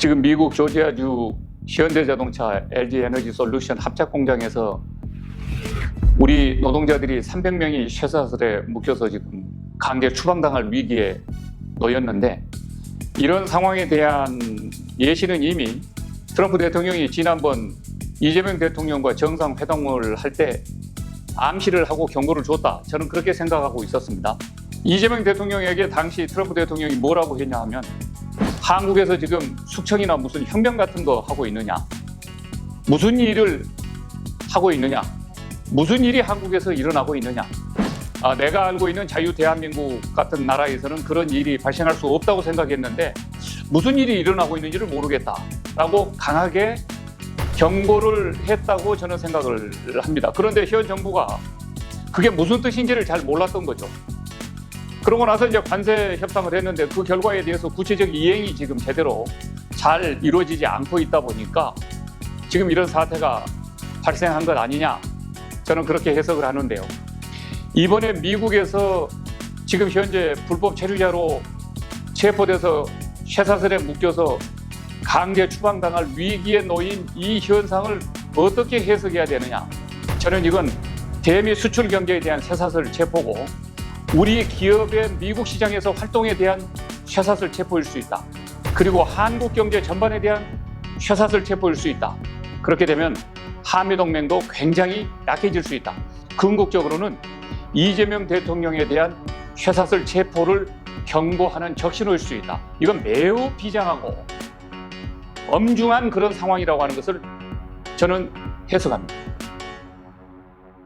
지금 미국 조지아주 현대자동차 LG 에너지 솔루션 합작 공장에서 우리 노동자들이 300명이 쇠사슬에 묶여서 지금 강제 추방당할 위기에 놓였는데 이런 상황에 대한 예시는 이미 트럼프 대통령이 지난번 이재명 대통령과 정상회담을 할 때 암시를 하고 경고를 줬다. 저는 그렇게 생각하고 있었습니다. 이재명 대통령에게 당시 트럼프 대통령이 뭐라고 했냐 하면 한국에서 지금 숙청이나 무슨 혁명 같은 거 하고 있느냐? 무슨 일을 하고 있느냐? 무슨 일이 한국에서 일어나고 있느냐? 아, 내가 알고 있는 자유 대한민국 같은 나라에서는 그런 일이 발생할 수 없다고 생각했는데 무슨 일이 일어나고 있는지를 모르겠다라고 강하게 경고를 했다고 저는 생각을 합니다. 그런데 현 정부가 그게 무슨 뜻인지를 잘 몰랐던 거죠. 그러고 나서 이제 관세 협상을 했는데 그 결과에 대해서 구체적 이행이 지금 제대로 잘 이루어지지 않고 있다 보니까 지금 이런 사태가 발생한 것 아니냐 저는 그렇게 해석을 하는데요. 이번에 미국에서 지금 현재 불법 체류자로 체포돼서 쇠사슬에 묶여서 강제 추방당할 위기에 놓인 이 현상을 어떻게 해석해야 되느냐? 저는 이건 대미 수출 경제에 대한 쇠사슬 체포고 우리 기업의 미국 시장에서 활동에 대한 쇠사슬 체포일 수 있다. 그리고 한국 경제 전반에 대한 쇠사슬 체포일 수 있다. 그렇게 되면 한미 동맹도 굉장히 약해질 수 있다. 궁극적으로는 이재명 대통령에 대한 쇠사슬 체포를 경고하는 적신호일 수 있다. 이건 매우 비장하고 엄중한 그런 상황이라고 하는 것을 저는 해석합니다.